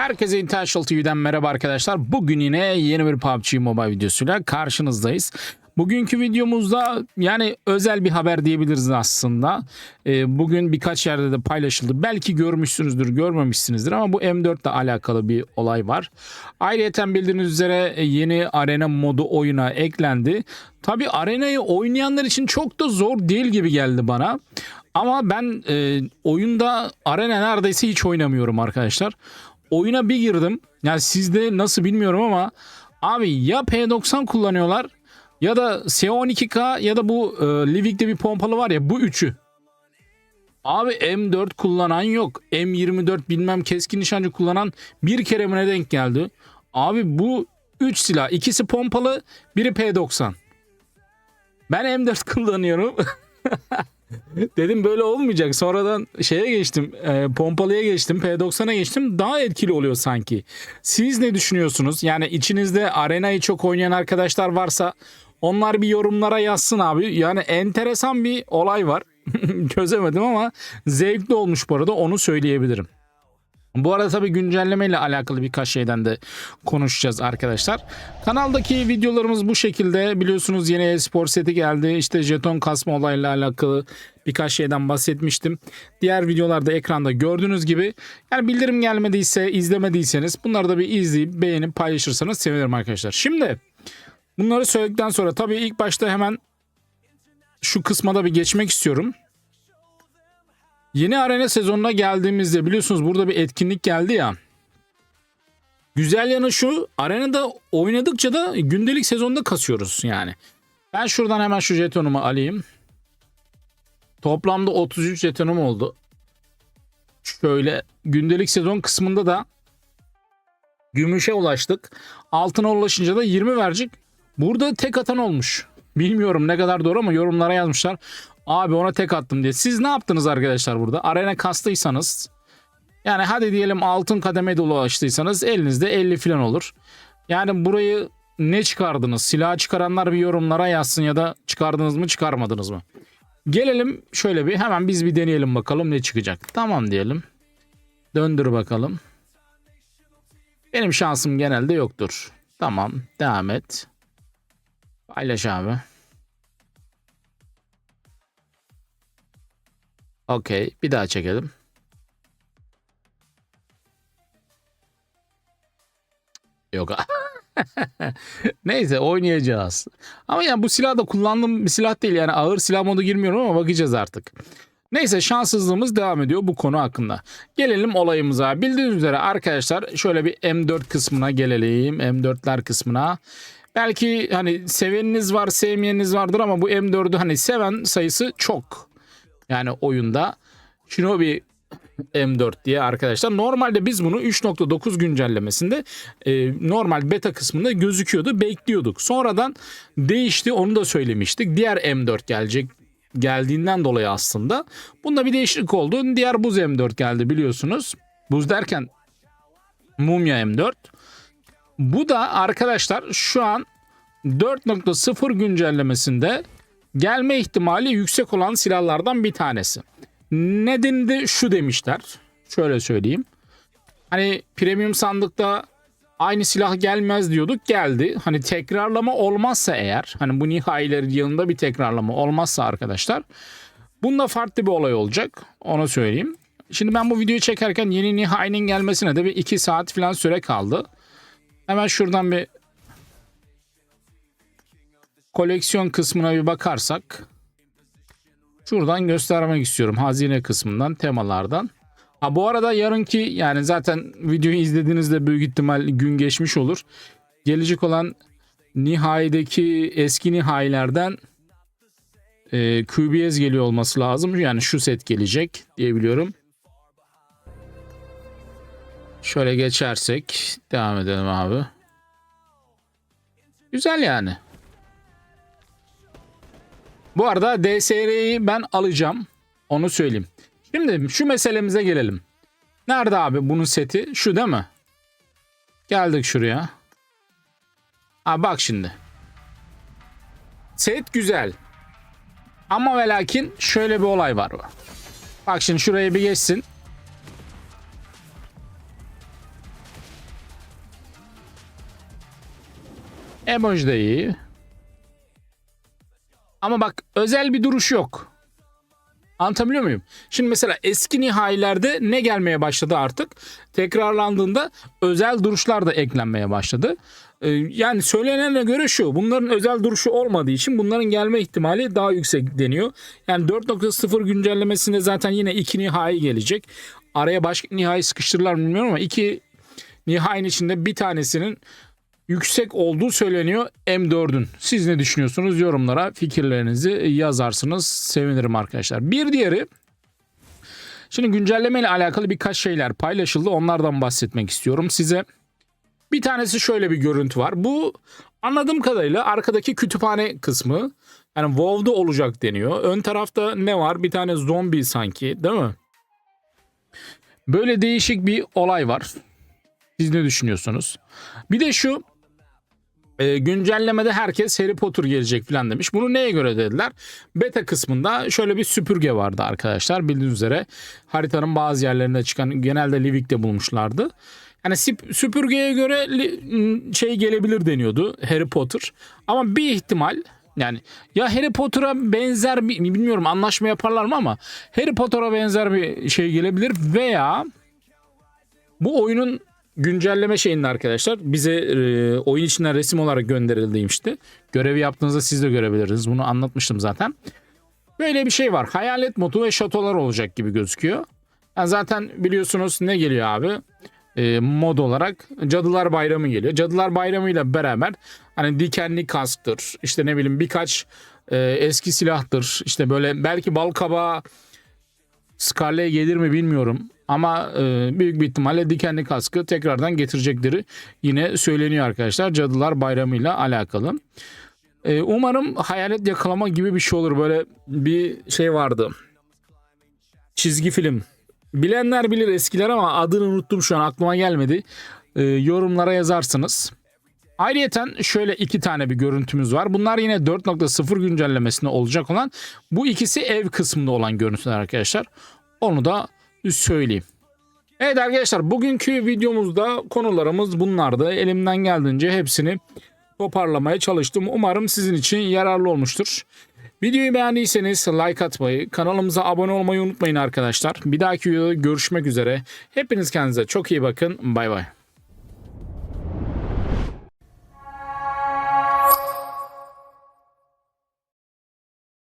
Herkese International TV'den merhaba arkadaşlar. Bugün yine yeni bir PUBG Mobile videosuyla karşınızdayız. Bugünkü videomuzda yani özel bir haber diyebiliriz aslında. Ee, bugün birkaç yerde de paylaşıldı. Belki görmüşsünüzdür, görmemişsinizdir ama bu M4 ile alakalı bir olay var. Ayrıca bildiğiniz üzere e, yeni arena modu oyuna eklendi. Tabi arenayı oynayanlar için çok da zor değil gibi geldi bana. Ama ben e, oyunda arena neredeyse hiç oynamıyorum arkadaşlar. Oyuna bir girdim. Yani sizde nasıl bilmiyorum ama abi ya P90 kullanıyorlar ya da S12K ya da bu e, Livik'te bir pompalı var ya bu üçü. Abi M4 kullanan yok. M24 bilmem keskin nişancı kullanan bir kere mi ne denk geldi? Abi bu 3 silah. ikisi pompalı, biri P90. Ben M4 kullanıyorum. Dedim böyle olmayacak. Sonradan şeye geçtim. E, pompalıya geçtim. P90'a geçtim. Daha etkili oluyor sanki. Siz ne düşünüyorsunuz? Yani içinizde arenayı çok oynayan arkadaşlar varsa onlar bir yorumlara yazsın abi. Yani enteresan bir olay var. Çözemedim ama zevkli olmuş bu arada onu söyleyebilirim. Bu arada tabii güncelleme ile alakalı birkaç şeyden de konuşacağız arkadaşlar. Kanaldaki videolarımız bu şekilde. Biliyorsunuz yeni e-spor seti geldi. İşte jeton kasma olayla alakalı birkaç şeyden bahsetmiştim. Diğer videolarda ekranda gördüğünüz gibi. Yani bildirim gelmediyse, izlemediyseniz bunları da bir izleyip beğenip paylaşırsanız sevinirim arkadaşlar. Şimdi bunları söyledikten sonra tabii ilk başta hemen şu kısma da bir geçmek istiyorum. Yeni arena sezonuna geldiğimizde biliyorsunuz burada bir etkinlik geldi ya. Güzel yanı şu arenada oynadıkça da gündelik sezonda kasıyoruz yani. Ben şuradan hemen şu jetonumu alayım. Toplamda 33 jetonum oldu. Şöyle gündelik sezon kısmında da gümüşe ulaştık. Altına ulaşınca da 20 verecek. Burada tek atan olmuş. Bilmiyorum ne kadar doğru ama yorumlara yazmışlar. Abi ona tek attım diye. Siz ne yaptınız arkadaşlar burada? Arena kastıysanız yani hadi diyelim altın kademeye de ulaştıysanız elinizde 50 falan olur. Yani burayı ne çıkardınız? Silah çıkaranlar bir yorumlara yazsın ya da çıkardınız mı çıkarmadınız mı? Gelelim şöyle bir hemen biz bir deneyelim bakalım ne çıkacak. Tamam diyelim. Döndür bakalım. Benim şansım genelde yoktur. Tamam devam et. Paylaş abi. Okey. Bir daha çekelim. Yok. Neyse oynayacağız. Ama yani bu silah da kullandığım bir silah değil. Yani ağır silah modu girmiyorum ama bakacağız artık. Neyse şanssızlığımız devam ediyor bu konu hakkında. Gelelim olayımıza. Bildiğiniz üzere arkadaşlar şöyle bir M4 kısmına gelelim. M4'ler kısmına. Belki hani seveniniz var sevmeyeniniz vardır ama bu M4'ü hani seven sayısı çok. Yani oyunda Shinobi M4 diye arkadaşlar. Normalde biz bunu 3.9 güncellemesinde e, normal beta kısmında gözüküyordu. Bekliyorduk. Sonradan değişti onu da söylemiştik. Diğer M4 gelecek geldiğinden dolayı aslında. Bunda bir değişiklik oldu. Diğer buz M4 geldi biliyorsunuz. Buz derken Mumya M4. Bu da arkadaşlar şu an 4.0 güncellemesinde gelme ihtimali yüksek olan silahlardan bir tanesi. Nedeni de şu demişler. Şöyle söyleyeyim. Hani premium sandıkta aynı silah gelmez diyorduk geldi. Hani tekrarlama olmazsa eğer hani bu nihailerin yanında bir tekrarlama olmazsa arkadaşlar bunda farklı bir olay olacak. Onu söyleyeyim. Şimdi ben bu videoyu çekerken yeni nihainin gelmesine de bir 2 saat falan süre kaldı. Hemen şuradan bir koleksiyon kısmına bir bakarsak şuradan göstermek istiyorum hazine kısmından temalardan. Ha bu arada yarınki yani zaten videoyu izlediğinizde büyük ihtimal gün geçmiş olur. Gelecek olan Nihai'deki eski Nihai'lerden e, QBS geliyor olması lazım. Yani şu set gelecek diyebiliyorum. Şöyle geçersek devam edelim abi. Güzel yani. Bu arada DSR'yi ben alacağım. Onu söyleyeyim. Şimdi şu meselemize gelelim. Nerede abi bunun seti? Şu değil mi? Geldik şuraya. Ha bak şimdi. Set güzel. Ama ve lakin şöyle bir olay var. Bak şimdi şuraya bir geçsin. Emoji de iyi. Ama bak özel bir duruş yok. Anlatabiliyor muyum? Şimdi mesela eski nihayelerde ne gelmeye başladı artık? Tekrarlandığında özel duruşlar da eklenmeye başladı. Ee, yani söylenene göre şu. Bunların özel duruşu olmadığı için bunların gelme ihtimali daha yüksek deniyor. Yani 4.0 güncellemesinde zaten yine iki nihai gelecek. Araya başka nihai sıkıştırırlar bilmiyorum ama iki nihainin içinde bir tanesinin yüksek olduğu söyleniyor M4'ün. Siz ne düşünüyorsunuz? Yorumlara fikirlerinizi yazarsınız. Sevinirim arkadaşlar. Bir diğeri Şimdi güncelleme ile alakalı birkaç şeyler paylaşıldı. Onlardan bahsetmek istiyorum size. Bir tanesi şöyle bir görüntü var. Bu anladığım kadarıyla arkadaki kütüphane kısmı. Yani WoW'da olacak deniyor. Ön tarafta ne var? Bir tane zombi sanki değil mi? Böyle değişik bir olay var. Siz ne düşünüyorsunuz? Bir de şu e, güncellemede herkes Harry Potter gelecek falan demiş. Bunu neye göre dediler? Beta kısmında şöyle bir süpürge vardı arkadaşlar. Bildiğiniz üzere haritanın bazı yerlerinde çıkan genelde Livik'te bulmuşlardı. Yani süpürgeye göre li- şey gelebilir deniyordu Harry Potter. Ama bir ihtimal yani ya Harry Potter'a benzer bir bilmiyorum anlaşma yaparlar mı ama Harry Potter'a benzer bir şey gelebilir veya bu oyunun güncelleme şeyinde arkadaşlar bize e, oyun içinden resim olarak gönderildiğimmişti. Görevi yaptığınızda siz de görebilirsiniz. Bunu anlatmıştım zaten. Böyle bir şey var. Hayalet modu ve şatolar olacak gibi gözüküyor. Yani zaten biliyorsunuz ne geliyor abi? E, mod olarak Cadılar Bayramı geliyor. Cadılar Bayramı ile beraber hani dikenli kasktır. işte ne bileyim birkaç e, eski silahtır. İşte böyle belki bal kabağı Scarlet'e gelir mi bilmiyorum. Ama e, büyük bir ihtimalle dikenli kaskı tekrardan getirecekleri yine söyleniyor arkadaşlar. Cadılar Bayramı ile alakalı. E, umarım hayalet yakalama gibi bir şey olur. Böyle bir şey vardı. Çizgi film. Bilenler bilir eskiler ama adını unuttum şu an aklıma gelmedi. E, yorumlara yazarsınız. Ayrıyeten şöyle iki tane bir görüntümüz var. Bunlar yine 4.0 güncellemesinde olacak olan bu ikisi ev kısmında olan görüntüler arkadaşlar. Onu da söyleyeyim. Evet arkadaşlar bugünkü videomuzda konularımız bunlardı. Elimden geldiğince hepsini toparlamaya çalıştım. Umarım sizin için yararlı olmuştur. Videoyu beğendiyseniz like atmayı, kanalımıza abone olmayı unutmayın arkadaşlar. Bir dahaki videoda görüşmek üzere. Hepiniz kendinize çok iyi bakın. Bay bay.